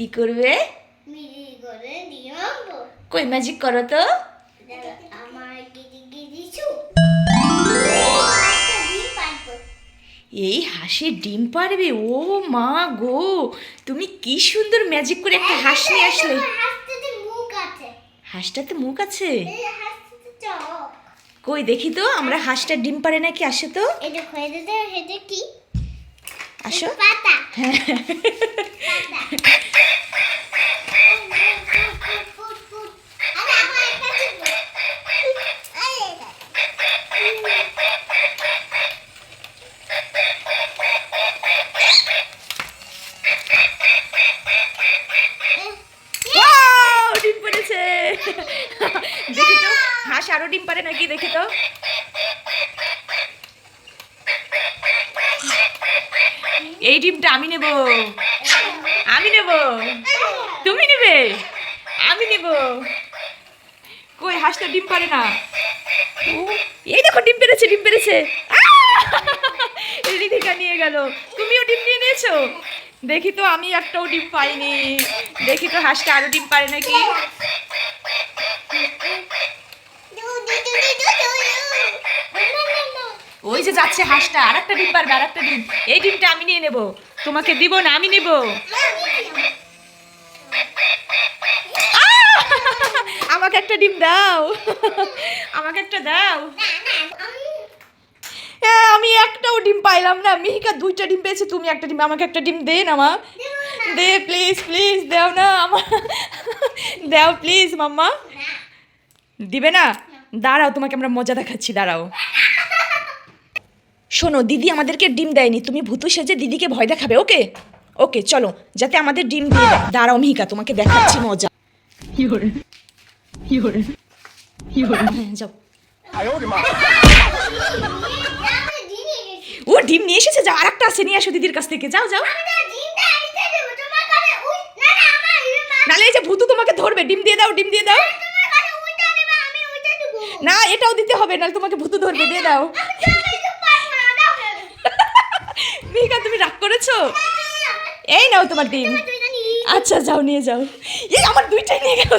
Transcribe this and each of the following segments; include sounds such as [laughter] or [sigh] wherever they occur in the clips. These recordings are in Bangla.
কি করবে? কই ম্যাজিক করো তো। এই হাসি ডিম পারবে, ও মা গো। তুমি কি সুন্দর ম্যাজিক করে একটা হাঁস নিয়ে আসলে। হাঁসটাতে মুখ আছে? কই, দেখি তো, আমরা হাঁসটা ডিম পারে নাকি, আসে তো। কি? আসো। হ্যাঁ। দেখি তো হাঁস আরও ডিম পারে নাকি দেখি তো। এই ডিমটা আমি নেব। আমি নেব। তুমি নেবে? আমি নেব। কই, হাঁসটা ডিম পারে না। এই দেখো, ডিম পেরেছে ডিম পেরেছে। রিধিকা নিয়ে গেল। তুমিও ডিম নিয়ে নিয়েছো? দেখি তো, আমি একটাও ডিম পাইনি। দেখি তো, হাঁসটা আরও ডিম পারে নাকি? ওই যে যাচ্ছে হাঁসটা আর একটা ডিম পারবে আর একটা ডিম। এই ডিমটা আমি নিয়ে নেব। তোমাকে দিব না, আমি নেব। আমাকে একটা ডিম দাও। আমাকে একটা দাও। হ্যাঁ আমি একটাও ডিম পাইলাম না। মিহিকা দুইটা ডিম পেয়েছে, তুমি একটা ডিম, আমাকে একটা ডিম দে না, মা। দে প্লিজ প্লিজ দাও না আমার দাও প্লিজ মাম্মা। দিবে না? দাঁড়াও, তোমাকে আমরা মজা দেখাচ্ছি, দাঁড়াও। শোনো, দিদি আমাদেরকে ডিম দেয়নি। তুমি ভূতু সেজে দিদিকে ভয় দেখাবে, ওকে? ওকে, চলো, যাতে আমাদের ডিম দিয়ে দাঁড়াও, মিহিকা, তোমাকে দেখাচ্ছি মজা। ও, ডিম নিয়ে এসেছে? যাও, আরেকটা আছে, নিয়ে আসো দিদির কাছ থেকে। যাও যাও। নালে এই যে ভূতু তোমাকে ধরবে, ডিম দিয়ে দাও, ডিম দিয়ে দাও। না, এটাও দিতে হবে না তোমাকে ভূতু ধরবে, দিয়ে দাও। মিহিকা, তুমি রাগ করেছ? এই নাও তোমার ডিম। আচ্ছা যাও, নিয়ে যাও। এই, আমার দুইটাই নিয়ে গেল।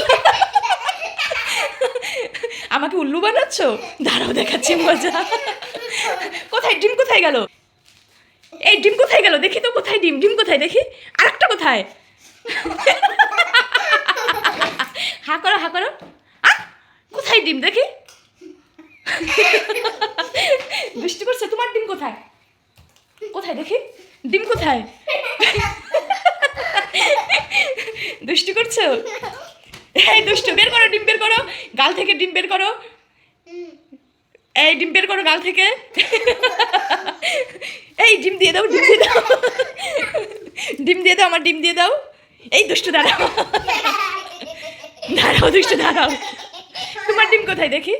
আমাকে উল্লু বানাচ্ছ? দাঁড়াও, দেখাচ্ছি মজা। কোথায়? ডিম কোথায় গেল? এই, ডিম কোথায় গেল? দেখি তো কোথায় ডিম। ডিম কোথায়? দেখি। আর একটা কোথায়? হা করো হা করো। কোথায় ডিম? দেখি। বৃষ্টি করছে তোমার ডিম কোথায়? কোথায় দেখি? ডিম কোথায়? দুষ্টি করছ? এই দুষ্টু, বের করো, ডিম বের করো। গাল থেকে ডিম বের করো। এই ডিম বের করো গাল থেকে। এই ডিম দিয়ে দাও, ডিম দিয়ে দাও। ডিম দিয়ে দাও, আমার ডিম দিয়ে দাও। এই দুষ্টু, দাঁড়াও। দাঁড়াও দুষ্টু, দাঁড়াও। তোমার ডিম কোথায় দেখি?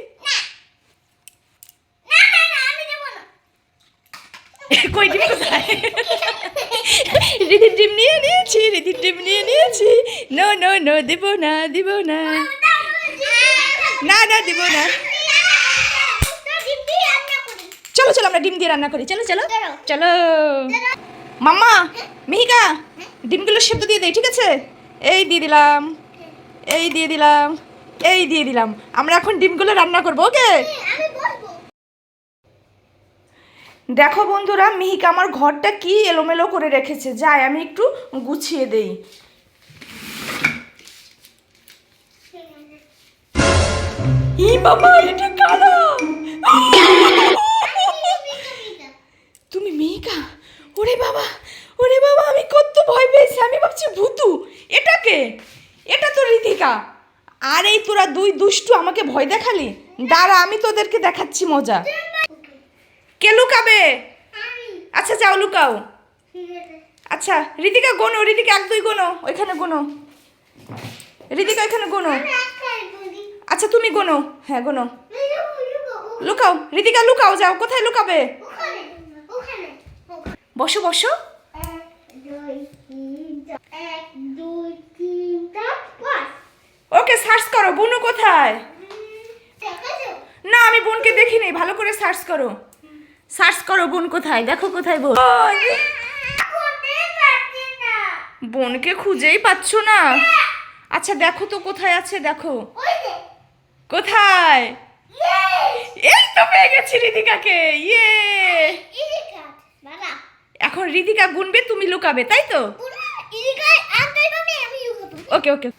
[laughs] কই ডিম কোথায় [laughs] ডিম নিয়ে নিয়েছি রিদির ডিম নিয়ে নিয়েছি। নো নো নো দেবো না দিব না। না না দিব না। চলো চলো আমরা ডিম দিয়ে রান্না করি। চলো চলো চলো। চলো। মাম্মা মিহিকা ডিমগুলো সেদ্ধ দিয়ে দেই ঠিক আছে? এই দিয়ে দিলাম এই দিয়ে দিলাম এই দিয়ে দিলাম। আমরা এখন ডিমগুলো রান্না করব ওকে? দেখো বন্ধুরা, মিহিকা আমার ঘরটা কি এলোমেলো করে রেখেছে। যাই, আমি একটু গুছিয়ে দেই। ই বাবা, এটা কালো তুমি মিহিকা? ওরে বাবা ওরে বাবা, আমি কত ভয় পেয়েছি। আমি ভাবছি ভূতু। এটাকে এটা তো রীতিকা। আর এই তোরা দুই দুষ্টু আমাকে ভয় দেখালি? দাঁড়া, আমি তোদেরকে দেখাচ্ছি মজা। কে লুকাবে? আচ্ছা যাও লুকাও। আচ্ছা ঋতিকা গোনো ঋতিকা এক দুই গোনো। ওইখানে গোনো। ঋতিকা ওইখানে গোনো। আচ্ছা তুমি গোনো। হ্যাঁ গোনো। লুকাও। ঋতিকা লুকাও যাও। কোথায় লুকাবে? বসো বসো। ওকে সার্চ করো। বুনু কোথায়? না আমি বোনকে দেখিনি। ভালো করে সার্চ করো। সার্চ করো বোন কোথায়? দেখো কোথায় বোন। বোনকে খুঁজেই পাচ্ছ না? আচ্ছা দেখো তো কোথায় আছে, দেখো। কোথায়? এই তো পেয়ে গেছি রিদিকাকে। ইয়ে। এখন রিদিকা গুনবে, তুমি লুকাবে, তাই তো? ওকে ওকে।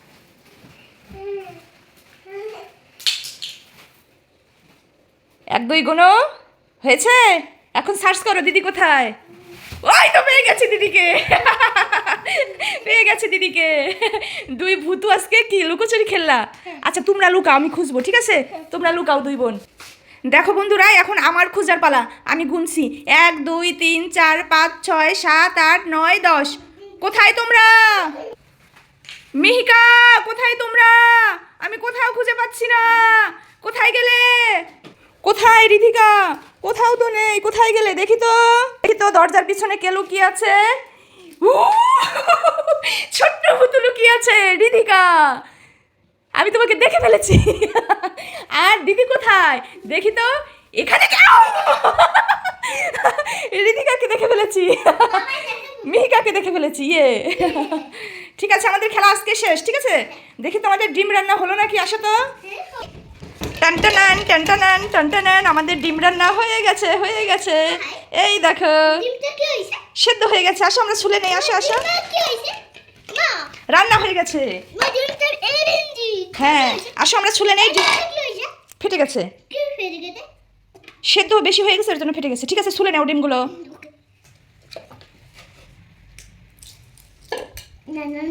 এক, দুই গুণ হয়েছে? এখন সার্চ করো, দিদি কোথায়? ওই তো পেয়ে গেছে দিদিকে। [laughs] পেয়ে গেছে দিদিকে। দুই ভূতু আজকে কি, লুকোচুরি খেললা? আচ্ছা তোমরা লুকাও, আমি খুঁজবো, ঠিক আছে? তোমরা লুকাও দুই বোন। দেখো বন্ধুরা, এখন আমার খুঁজার পালা। আমি গুনছি। এক, দুই, তিন, চার, পাঁচ, ছয়, সাত, আট, নয়, দশ। কোথায় তোমরা? মিহিকা, কোথায় তোমরা? আমি কোথাও খুঁজে পাচ্ছি না। কোথায় গেলে? কোথায় রিধিকা? কোথাও তো নেই, কোথায় গেলে? দেখি তো দেখি তো, দরজার পিছনে কে লুকিয়ে আছে! ছোট্ট ভুতু লুকিয়ে আছে, রিধিকা। আমি তোমাকে দেখে ফেলেছি। আর দিদি কোথায়? দেখি তো, এখানে কেউ রিধিকাকে দেখে ফেলেছি। মিহিকাকে দেখে ফেলেছি ইয়ে। ঠিক আছে, আমাদের খেলা আজকে শেষ, ঠিক আছে? দেখি তোমাদের ডিম রান্না হলো নাকি? আসো তো। টানটানান টানটানান টানটানান আমাদের ডিম রান্না হয়ে গেছে হয়ে গেছে। এই দেখো সেদ্ধ হয়ে গেছে। আসো আমরা ছুলে নেই আসো আসো। রান্না হয়ে গেছে। হ্যাঁ আসো আমরা ছুলে নেই। ডিম ফেটে গেছে। সেদ্ধ বেশি হয়ে গেছে এর জন্য ফেটে গেছে। ঠিক আছে ছুলে নাও ডিমগুলো। না না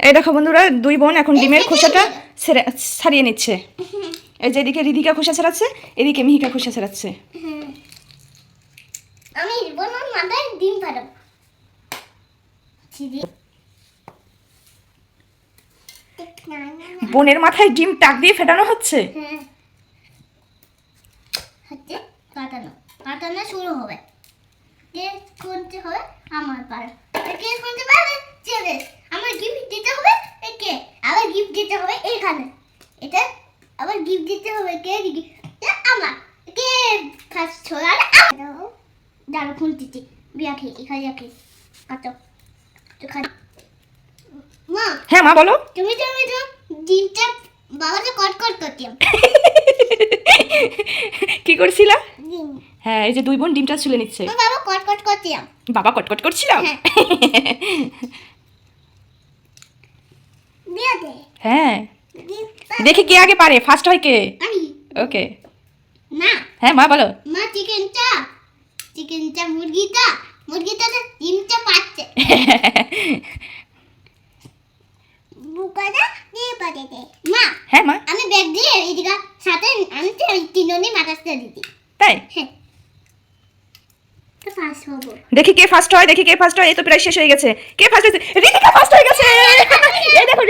এই দেখো বন্ধুরা দুই বোন এখন ডিমের খোসাটা ছেড়ে ছাড়িয়ে নিচ্ছে। এই যে এদিকে রিধিকা খোসা ছাড়াচ্ছে এদিকে মিহিকা খোসা ছাড়াচ্ছে। আমি বোনের মাথায় ডিম ফাটাবো বোনের মাথায় ডিম টাক দিয়ে ফেটানো হচ্ছে? হ্যাঁ। হচ্ছে কাটানো কাটানো শুরু হবে। কে কোনতে হবে আমার পার কে কোনতে পারবে ছেলে আমার গিফট দিতে হবে কে আবার গিফট দিতে হবে এখানে। এটা আবার গিফট দিতে হবে কে gift- আমার। কে ফার্স্ট ছোড়া দাঁড়ো খুনতেছি বিয়া খেয়ে এখানে রাখি কাটো। তো মা হ্যাঁ মা বলো। তুমি তো আমি তো ডিমটা বাবাকে কট কট করতাম। [laughs] কি করছিলা? হ্যাঁ এই যে দুই বোন ডিমটা ছুলে নিচ্ছে। বাবা কট কট করতাম বাবা কটকট করছিলাম? [laughs] হ্যাঁ। হ্যাঁ দেখি কে আগে পারে ফার্স্ট হয় কে? ওকে না হ্যাঁ মা বলো। মা চিকেনটা চিকেনটা মুরগিটা। মুরগিটা তো ডিমটা পাচ্ছে [laughs] বুকাটা দিয়ে পাতে দে। মা হ্যাঁ মা। আমি ব্যাগ দিয়ে এদিকে সাথে আমি তিনজনই দিদি তাই? হ্যাঁ। দেখি কে ফার্স্ট হয় দেখি কে ফার্স্ট হয় এই তো প্রায় শেষ হয়ে গেছে। কে ফার্স্ট হয়েছে? রিদিকা ফার্স্ট হয়ে গেছে। এই দেখো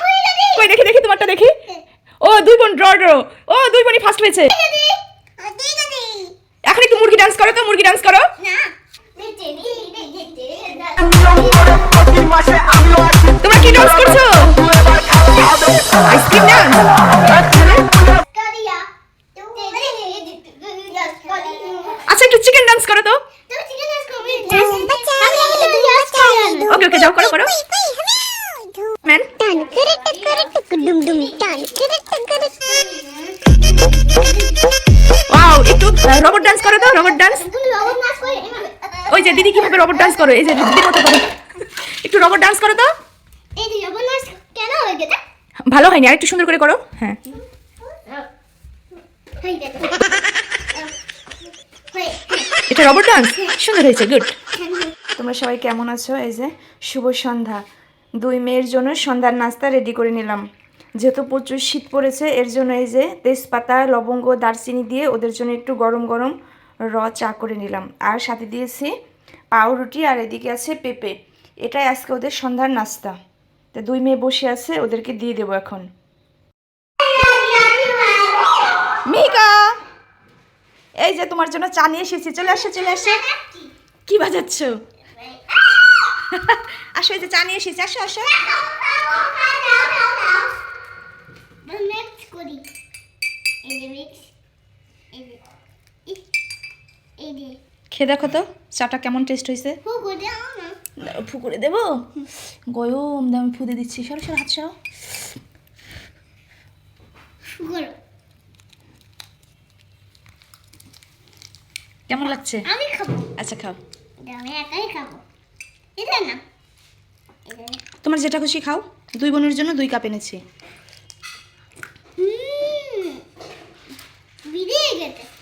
হয়ে গেছি কই দেখি দেখি তোমারটা দেখি ও দুই বোন ড্র ড্র ও দুই বোনই ফার্স্ট হয়েছে এখন একটু মুরগি ডান্স করো তো মুরগি ডান্স করো তোমরা কি ডান্স করছ আইসক্রিম ডান্স আচ্ছা একটু চিকেন ডান্স করো তো যে দিদি কীভাবে রোবট ডান্স করো? এই যে দিদির মতো করো। একটু রোবট ডান্স করো তো। কেন হয়ে গেছে? ভালো হয়নি আর একটু সুন্দর করে করো। হ্যাঁ। হয়ে হয়ে এটা রোবট ডান্স সুন্দর হয়েছে গুড তোমরা সবাই কেমন আছো? এই যে শুভ সন্ধ্যা। দুই মেয়ের জন্য সন্ধ্যার নাস্তা রেডি করে নিলাম। যেহেতু প্রচুর শীত পড়েছে এর জন্য এই যে তেজপাতা লবঙ্গ দারচিনি দিয়ে ওদের জন্য একটু গরম গরম র চা করে নিলাম। আর সাথে দিয়েছি পাউরুটি আর এদিকে আছে পেঁপে। এটাই আজকে ওদের সন্ধ্যার নাস্তা। তো দুই মেয়ে বসে আছে, ওদেরকে দিয়ে দেবো এখন। মিকা! এই যে তোমার জন্য চা নিয়ে এসেছি, চলে আসো চলে আসো। কি বাজাচ্ছ? আসো, এই যে চা নিয়ে এসেছি, আসো আসো। এই খেয়ে দেখো তো চাটা কেমন টেস্ট হয়েছে? ফুকু দাও না। দাঁড়াও, ফু করে দেবো? গয়ম দাম ফুদে দিচ্ছি। সরো সরো হাত সরো কেমন লাগছে? আমি খাব। আচ্ছা খাও। এটা আমি একাই খাব। এটা না। তোমার যেটা খুশি খাও। দুই বোনের জন্য দুই কাপ এনেছি।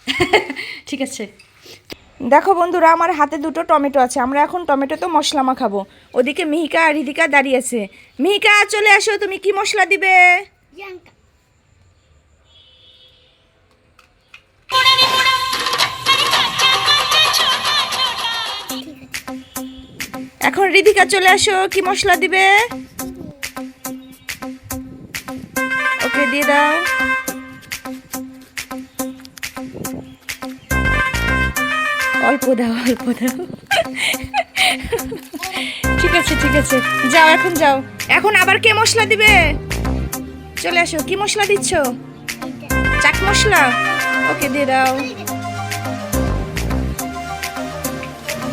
[laughs] ঠিক আছে। দেখো বন্ধুরা আমার হাতে দুটো টমেটো আছে। আমরা এখন টমেটো তো মশলা মাখাবো। ওদিকে মিহিকা আর হৃদিকা দাঁড়িয়ে আছে। মিহিকা চলে আসো তুমি কি মশলা দিবে? এখন হৃদিকা চলে আসো কি মশলা দিবে? ওকে দিয়ে দাও। অল্প দাও অল্প দাও। ঠিক আছে ঠিক আছে। যাও, এখন যাও। এখন আবার কে মশলা দিবে? চলে আসো, কি মশলা দিচ্ছ? চাট মশলা? ওকে, দিয়ে দাও।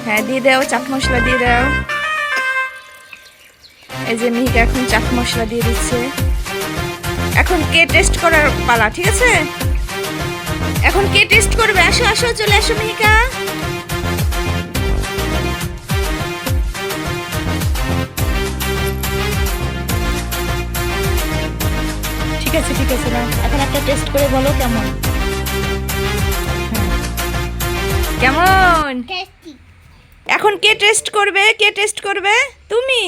হ্যাঁ দিয়ে দাও, চাট মশলা দিয়ে দাও। এই যে মিহিকা এখন চাট মশলা দিয়ে দিচ্ছে। এখন কে টেস্ট করার পালা, ঠিক আছে? এখন কে টেস্ট করবে? আসো আসো, চলে আসো মিহিকা। ঠিক আছে ঠিক আছে না এখন একটা টেস্ট করে বলো কেমন। কেমন? এখন কে টেস্ট করবে? কে টেস্ট করবে? তুমি?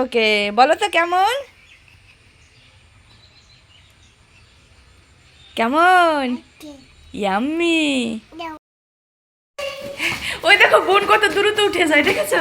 ওকে বলো তো কেমন? কেমন? ইয়াম্মি ওই দেখো বোন কত দ্রুত উঠে যায় ঠিক আছে?